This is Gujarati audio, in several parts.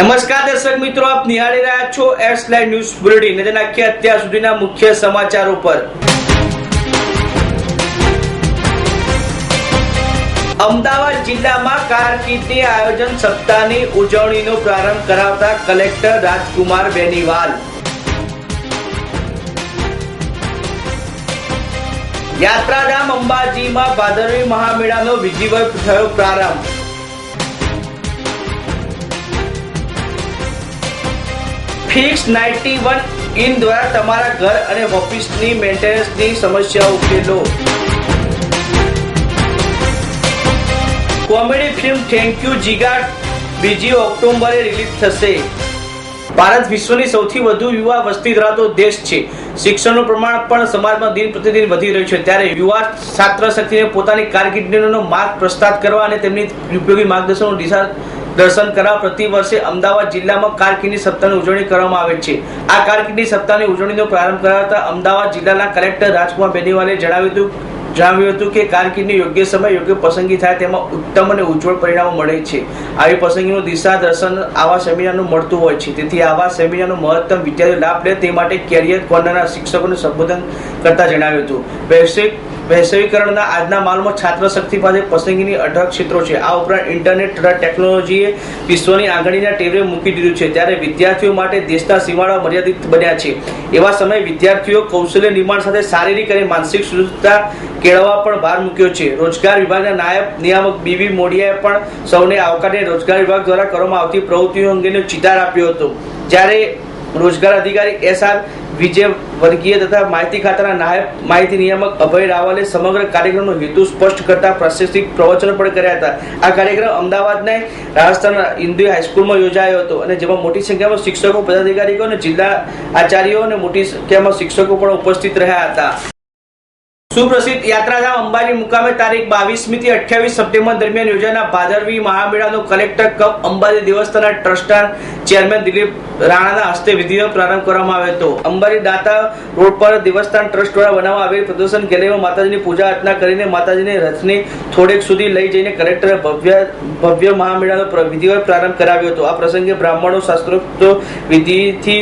નમસ્કાર દર્શક મિત્રો, આપ નિહાળી રહ્યા છો એસ લાઈવ ન્યૂઝ બુલેટિન નજર નાખીએ અત્યાર સુધીના મુખ્ય સમાચારો પર. અમદાવાદ જિલ્લામાં કારકિર્દી આયોજન સપ્તાહની ઉજવણીનો પ્રારંભ કરાવતા કલેક્ટર રાજકુમાર બેનીવાલ. યાત્રાધામ અંબાજીમાં ભાદરવી મહામેળાનો વિધિવત થયો પ્રારંભ. ફિક્સ નાઇન્ટી વન ઇન દ્વારા તમારા ઘર અને ઓફિસની મેન્ટેનન્સની સમસ્યા ઉકેલો. Comedy film thank you Jiga બીજી ઓક્ટોબરે રિલીઝ થશે. ભારત વિશ્વની સૌથી વધુ યુવા વસ્તી ધરાવતો દેશ છે. શિક્ષણનું પ્રમાણ પણ સમાજમાં દિન પ્રતિદિન વધી રહ્યું છે. ત્યારે યુવા છાત્ર શક્તિને પોતાની કારકિર્દીનો માર્ગ પ્રસ્તાવ કરવા અને તેમની ઉપયોગી માર્ગદર્શનનું દિશા દર્શન કરવા પ્રતિ વર્ષે અમદાવાદ જિલ્લામાં કારકિર્દી સપ્તાહની ઉજવણી કરવામાં આવે છે. આ કારકિર્દી સપ્તાહની ઉજવણીનો પ્રારંભ કરાવતા અમદાવાદ જિલ્લાના કલેક્ટર રાજકુમાર બેનીવાલે જણાવ્યું હતું જણાવ્યું હતું કે કારકિર્દી યોગ્ય સમય, યોગ્ય પસંદગી થાય તેમાં ઉત્તમ અને ઉજ્જવળ પરિણામો મળે છે. આવી પસંદગીનું દિશા દર્શન આવા સેમિનારનું મળતું હોય છે. તેથી આવા સેમિનારનો મહત્તમ વિદ્યાર્થીઓ લાભ લે તે માટે કેરિયર કોર્નરના શિક્ષકોને સંબોધન કરતા જણાવ્યું હતું. વૈશ્વિક વૈશ્વિકરણના આજના માલમાં છાત્ર શક્તિ પાસે પસંદગીની અઢળક ક્ષેત્રો છે. આ ઉપરાંત ઇન્ટરનેટ તથા ટેકનોલોજીએ વિશ્વની આંગળીના ટેવરે મૂકી દીધું છે. ત્યારે વિદ્યાર્થીઓ માટે દેશના સીમાડા મર્યાદિત બન્યા છે. એવા સમયે વિદ્યાર્થીઓ કૌશલ્ય નિર્માણ સાથે શારીરિક અને માનસિક સુરક્ષા કેળવવા પણ ભાર મૂક્યો છે. રોજગાર વિભાગના નાયબ નિયામક બીવી મોડિયાએ પણ સૌને આવકારીને રોજગાર વિભાગ દ્વારા કરવામાં આવતી પ્રવૃત્તિઓ અંગેનો ચિતાર આપ્યો હતો. જ્યારે રોજગાર અધિકારી એસ આર વિજય વર્ગીય તથા માહિતી ખાતાના નાયબ માહિતી નિયામક અભય રાવલે સમગ્ર કાર્યક્રમનો હેતુ સ્પષ્ટ કરતા પ્રશિક્ષિત પ્રવચનો પણ કર્યા હતા. આ કાર્યક્રમ અમદાવાદના રાજસ્થાન ઇન્દુ હાઈસ્કૂલમાં યોજાયો હતો અને જેમાં મોટી સંખ્યામાં શિક્ષકો, પદાધિકારીઓ અને જિલ્લા આચાર્યો અને મોટી સંખ્યામાં શિક્ષકો પણ ઉપસ્થિત રહ્યા હતા. સુપ્રસિદ્ધ યાત્રાધામ અંબાજી મુકામે તારીખ બાવીસમી થી અઠ્યાવીસ સપ્ટેમ્બર દરમિયાન યોજાનાર ભાદરવી મહામેળાનો કલેક્ટર કપ અંબાજી દેવસ્થાનના ટ્રસ્ટના ચેરમેન દિલીપ રાણાના હસ્તે વિધિનો પ્રારંભ કરવામાં આવ્યો હતો. અંબાજી દાતા રોડ પર દેવસ્થાન ટ્રસ્ટ દ્વારા બનાવવામાં આવેલ પ્રદર્શન ગેલેરીમાં માતાજીની પૂજા અર્ચના કરીને માતાજીને રથને થોડેક સુધી લઈ જઈને કલેક્ટરે ભવ્ય ભવ્ય મહામેળાનો વિધિવત પ્રારંભ કરાવ્યો હતો. આ પ્રસંગે બ્રાહ્મણો શાસ્ત્રોક્ત વિધિથી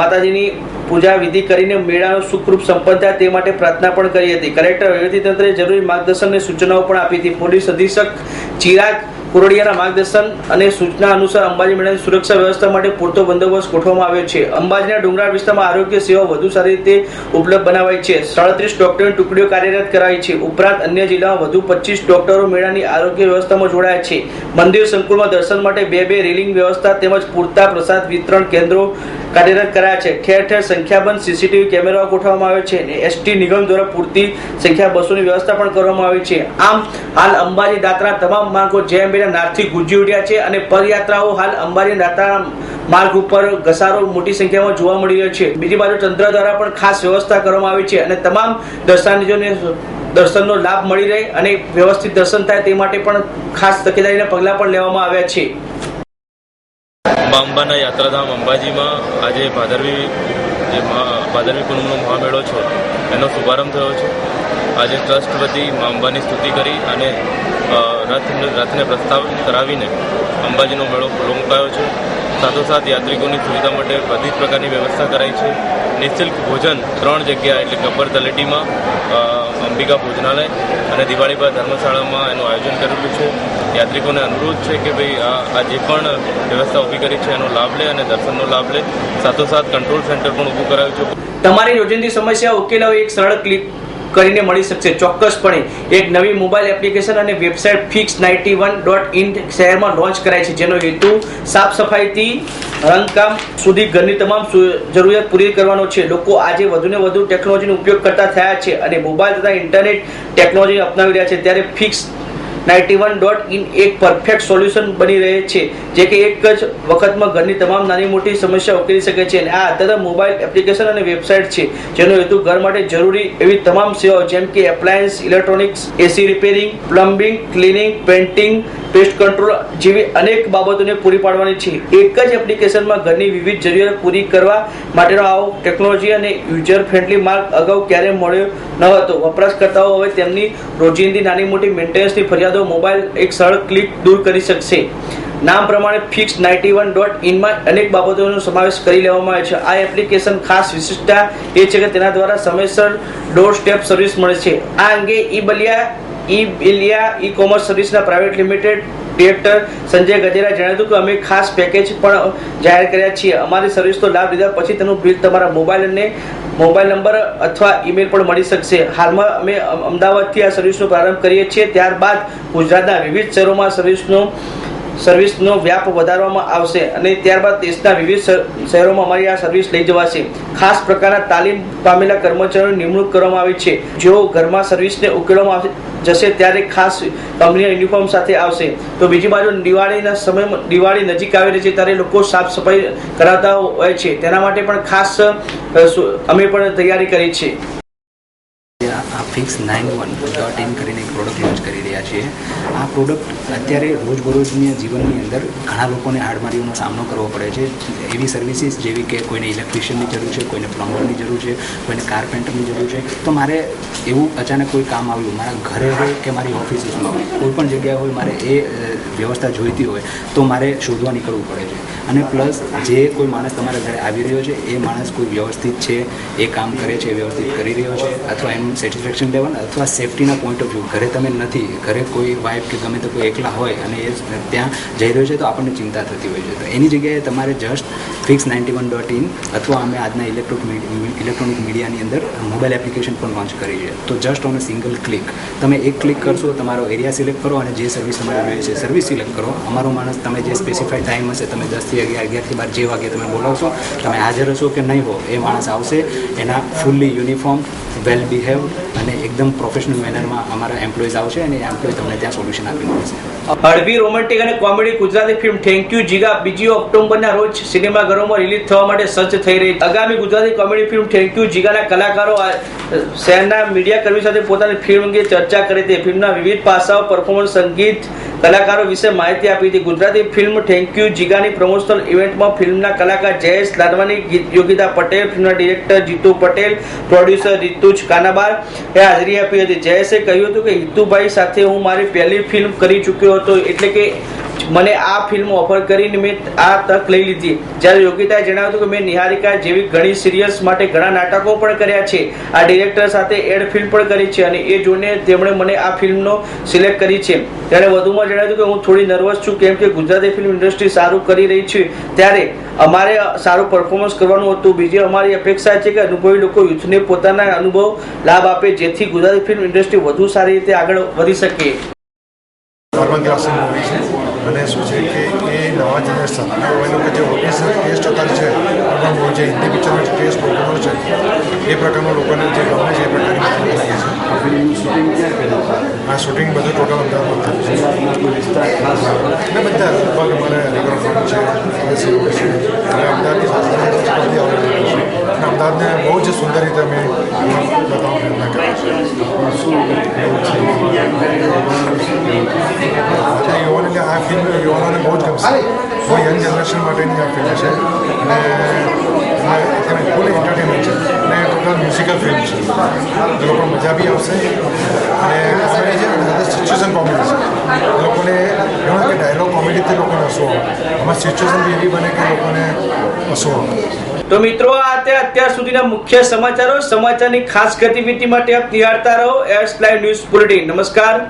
માતાજીની પૂજા વિધિ કરીને મેળાનો સુખરૂપ સંપન્ન થાય તે માટે પ્રાર્થના પણ કરી હતી. કલેક્ટર, વહીવટીતંત્રે જરૂરી માર્ગદર્શન અને સૂચનાઓ પણ આપી હતી. પોલીસ અધિક્ષક ચિરાગ કોરડિયાના માર્ગદર્શન અને સૂચના અનુસાર અંબાજી મેળાની સુરક્ષા વ્યવસ્થા માટે પૂરતો બંદોબસ્ત ગોઠવવામાં આવ્યો છે. અંબાજીના ડુંગરાળ વિસ્તારમાં આરોગ્ય સેવા વધુ સારી રીતે ઉપલબ્ધ બનાવાઈ છે. સાડત્રીસ ડોક્ટરની ટુકડીઓ કાર્યરત કરાઈ છે. ઉપરાંત અન્ય જિલ્લામાં વધુ પચીસ ડોક્ટરો મેળાની આરોગ્ય વ્યવસ્થામાં જોડાયા છે. મંદિર સંકુલમાં દર્શન માટે બે બે રેલિંગ વ્યવસ્થા તેમજ પૂરતા પ્રસાદ વિતરણ કેન્દ્રો કાર્યરત કરાયા છે. ઠેર ઠેર સંખ્યાબંધ સીસીટીવી કેમેરાઓ ગોઠવવામાં આવે છે અને એસટી નિગમ દ્વારા પૂરતી સંખ્યા બસોની વ્યવસ્થા પણ કરવામાં આવી છે. આમ, હાલ અંબાજી દાતરા તમામ માર્ગો જે અંબેના નાદથી ગુંજી ઉઠ્યા છે અને પદયાત્રાઓ હાલ દાત્રા માર્ગ ઉપર ઘસારો મોટી સંખ્યામાં જોવા મળી રહ્યો છે. બીજી બાજુ તંત્ર દ્વારા પણ ખાસ વ્યવસ્થા કરવામાં આવી છે અને તમામ દર્શનાર્થીઓને દર્શનનો લાભ મળી રહે અને વ્યવસ્થિત દર્શન થાય તે માટે પણ ખાસ તકેદારીના પગલાં પણ લેવામાં આવ્યા છે. અંબાના યાત્રાધામ અંબાજીમાં આજે ભાદરવી, જે ભાદરવી પૂનમનો મહામેળો છે, એનો શુભારંભ થયો છે. આજે ટ્રસ્ટ વતી મા અંબાની સ્તુતિ કરી અને રથ રથને પ્રસ્તાવ કરાવીને અંબાજીનો મેળો ખુલ્લો મુકાયો છે. સાથોસાથ યાત્રિકોની સુવિધા માટે બધી જ પ્રકારની વ્યવસ્થા કરાઈ છે. નિઃશુલ્ક ભોજન ત્રણ જગ્યા એટલે ગબ્બર તલેટીમાં અંબિકા ભોજનાલય અને દિવાળી બાદ ધર્મશાળામાં એનું આયોજન કરેલું છે. યાત્રિકોને અનુરોધ છે કે ભાઈ, આ જે પણ વ્યવસ્થા ઊભી કરી છે એનો લાભ લે અને દર્શનનો લાભ લે. સાથોસાથ કંટ્રોલ સેન્ટર પણ ઊભું કરાયું છે. તમારી રોજિંદી સમસ્યા ઉકેલાવી એક સરળ ક્લિક કરીને મળી શકશે. ચોક્કસપણે એક નવી મોબાઈલ એપ્લિકેશન અને website fix ninety one dot in શહેરમાં લોન્ચ કરાઈ છે, જેનો હેતુ સાફ સફાઈથી રંગકામ સુધી ઘરની તમામ જરૂરિયાત પૂરી કરવાનો છે. લોકો આજે વધુને વધુ ટેકનોલોજીનો ઉપયોગ કરતા થયા છે અને મોબાઈલ તથા ઇન્ટરનેટ ટેકનોલોજી અપનાવી રહ્યા છે. ત્યારે fix ninety one dot in એક પરફેક્ટ સોલ્યુશન બની રહે છે, જે કે એક જ વખતમાં ઘરની તમામ નાની મોટી સમસ્યા ઉકેલી શકે છે. અને આ અત્યારે મોબાઈલ એપ્લિકેશન અને વેબસાઇટ છે, જેનો હેતુ ઘર માટે જરૂરી એવી તમામ સેવાઓ, જેમ કે appliance electronics AC repairing plumbing cleaning painting pest control જેવી અનેક બાબતોને પૂરી પાડવાની છે. એક જ એપ્લિકેશનમાં ઘરની વિવિધ જરૂરિયાત પૂરી કરવા માટેનો આવો ટેકનોલોજી અને યુઝર ફ્રેન્ડલી માર્ગ અગાઉ ક્યારેય મળ્યો ન હતો. વપરાશકર્તાઓ હવે તેમની રોજિંદી નાની મોટી મેન્ટેનન્સની ફરિયાદો મોબાઈલ એક સરળ ક્લિક દૂર કરી શકશે. નામ પ્રમાણે ફિક્સ નાઇન્ટી વન ડોટ ઇનમાં અનેક બાબતોનો સમાવેશ કરી લેવામાં આવે છે. આ એપ્લિકેશન ખાસ વિશિષ્ટતા એ છે કે તેના દ્વારા સમયસર ડોર સ્ટેપ સર્વિસ મળે છે. આ અંગે ઈ બલિયા, ઈ બિલિયા ઈ commerce સર્વિસના private limited director Sanjay Gajera જણાવ્યું કે અમે ખાસ પેકેજ પણ જાહેર કર્યા છીએ. અમારી સર્વિસનો લાભ લીધા પછી તેનું બિલ તમારા મોબાઈલ અને મોબાઈલ નંબર અથવા ઈમેલ પણ મળી શકશે. હાલમાં અમે અમદાવાદથી આ સર્વિસનો પ્રારંભ કરીએ છીએ. ત્યારબાદ ગુજરાતના વિવિધ શહેરોમાં સર્વિસનો સર્વિસનો વ્યાપ વધારવામાં આવશે અને ત્યારબાદ દેશના વિવિધ શહેરોમાં અમારી આ સર્વિસ લઈ જવાશે. ખાસ પ્રકારના તાલીમ પામેલા કર્મચારીઓની નિમણૂક કરવામાં આવી છે. જેઓ ઘરમાં સર્વિસને ઉકેલવામાં જશે ત્યારે ખાસ કંપનીના યુનિફોર્મ સાથે આવશે. તો બીજી બાજુ દિવાળીના સમયમાં દિવાળી નજીક આવી રહી છે ત્યારે લોકો સાફ સફાઈ કરાવતા હોય છે. તેના માટે પણ ખાસ અમે પણ તૈયારી કરી છે. Fix nine one dot in કરીને એક પ્રોડક્ટ લોન્ચ કરી રહ્યા છીએ. આ પ્રોડક્ટ અત્યારે રોજબરોજની જીવનની અંદર ઘણા લોકોને હાડમારીઓનો સામનો કરવો પડે છે. એવી સર્વિસીસ જેવી કે કોઈને ઇલેક્ટ્રિશિયનની જરૂર છે, કોઈને પ્લમ્બરની જરૂર છે, કોઈને કારપેન્ટરની જરૂર છે. તો મારે એવું અચાનક કોઈ કામ આવ્યું, મારા ઘરે હોય કે મારી ઓફિસીસમાં હોય, કોઈ પણ જગ્યાએ હોય, મારે એ વ્યવસ્થા જોઈતી હોય, તો મારે શોધવા નીકળવું પડે છે. અને પ્લસ જે કોઈ માણસ તમારા ઘરે આવી રહ્યો છે, એ માણસ કોઈ વ્યવસ્થિત છે, એ કામ કરે છે વ્યવસ્થિત કરી રહ્યો છે, અથવા એનું સેટિસ્ફેક્શન લેવલ અથવા સેફટીના પોઈન્ટ ઓફ વ્યૂ ઘરે તમે નથી, ઘરે કોઈ વાઇફ કે ગમે તે કોઈ એકલા હોય અને એ ત્યાં જઈ રહ્યો છે, તો આપણને ચિંતા થતી હોય છે. તો એની જગ્યાએ તમારે just fix ninety one dot in અથવા અમે આજના ઇલેક્ટ્રોનિક ઇલેક્ટ્રોનિક મીડિયાની અંદર મોબાઈલ એપ્લિકેશન પણ લોન્ચ કરી છે. તો just on a single click તમે એક ક્લિક કરશો, તમારો એરિયા સિલેક્ટ કરો અને જે સર્વિસ તમારે જોઈએ છે સર્વિસ સિલેક્ટ કરો. અમારો માણસ, તમે જે સ્પેસિફાઈડ ટાઈમ હશે, તમે દસથી અગિયાર અગિયારથી બાર જે વાગે તમે બોલાવશો, તમે હાજર હશો કે નહીં હો એ માણસ આવશે. એના ફૂલ્લી યુનિફોર્મ વેલ બિહેવ અને એકદમ પ્રોફેશનલ મેનરમાં અમારા એમ્પ્લોઈઝ આવશે અને એમ્પ્લોય તમને ત્યાં સોલ્યુશન આપી મળશે હળવી રોમેન્ટિક અને comedy Gujarati film thank you Jiga, બીજી ઓક્ટોબરના રોજ સિનેમાઘરોમાં રિલીઝ થવા માટે સજ્જ થઈ રહી. આગામી Gujarati comedy film thank you જીગાના કલાકારો શહેરના મીડિયા કર્મી સાથે પોતાની ફિલ્મ અંગે ચર્ચા કરી હતી. ફિલ્મના વિવિધ પાસાઓ પરફોર્મન્સ સંગીત, કલાકારો વિશે માહિતી આપી હતી. ગુજરાતી ફિલ્મ થેન્ક યુ જીગાની પ્રમોશનલ ઇવેન્ટમાં ફિલ્મના કલાકાર જયેશ લાડવાની ગીત યોગિતા પટેલ, ફિલ્મના ડિરેક્ટર જીતુ પટેલ પ્રોડ્યુસર રીતુજ કાનાબાર એ હાજરી આપી હતી. જયેશે કહ્યું હતું કે, હિતુભાઈ સાથે હું મારી પહેલી ફિલ્મ કરી ચૂક્યો હતો, એટલે કે મને આ ફિલ્મ ઓફર કરીને મેં આ તક લઈ લીધી. જ્યારે યોગિતાએ જણાવ્યું હતું કે, મેં નિહારિકા જેવી ઘણી સિરિયલ્સ માટે ઘણા નાટકો પણ કર્યા છે. આ ડિરેક્ટર સાથે એડ ફિલ્મ પણ કરી છે અને એ જોઈને તેમણે મને આ ફિલ્મનો સિલેક્ટ કરી છે. ત્યારે વધુમાં જણાવ્યું કે, હું થોડી નર્વસ છું, કેમ કે ગુજરાતી ફિલ્મ ઇન્ડસ્ટ્રી સારું કરી રહી છે. ત્યારે અમારે સારું પરફોર્મન્સ કરવાનું હતું. બીજી અમારી અપેક્ષા છે કે અનુભવી લોકો યુથને પોતાના અનુભવ, લાભ આપે, જેથી ગુજરાતી ફિલ્મ ઇન્ડસ્ટ્રી વધુ સારી રીતે આગળ વધી શકે. અને શું છે કે એ નવા જનરેશન એ લોકો જે ઓડિશન ટેસ્ટ અત્યારે છે અર્બન જે હિન્દી પિક્ચરનો ટેસ્ટ લોકોનો છે, એ પ્રકારનો લોકોને જે ગમે છે એ પ્રકારની આ શૂટિંગ બધું ટોટલ અમદાવાદમાં થયું છે. બધા, લગભગ અમારે છે. રોડ છે અને અમદાવાદની સાથે બધી અવેલેબલ છે. અને અમદાવાદને બહુ જ સુંદર રીતે અમે બતાવવા પ્રયત્ન કર્યો છે. યુવાનોને આ ફિલ્મ યુવાનોને બહુ જ ગમશે. બહુ યંગ જનરેશન માટેની આ ફિલ્મ છે. અને એમાં ફૂલ એન્ટરટેનમેન્ટ છે. અને ટોટલ મ્યુઝિકલ ફિલ્મ છે. લોકો મજા બી આવશે. અને કોમેડી જે સિચ્યુએશન કોમેડી છે. લોકોને ઘણા કે ડાયલોગ કોમેડીથી લોકોને હસવો આમાં સિચ્યુએશન બી એવી બને કે લોકોને હસવો તો મિત્રો, આ તે અત્યાર સુધીના મુખ્ય સમાચારો. સમાચારની ખાસ ગતિવિધિ માટે આપ નિહાળતા રહો. એસ લાઈવ ન્યૂઝ બુલેટિન નમસ્કાર.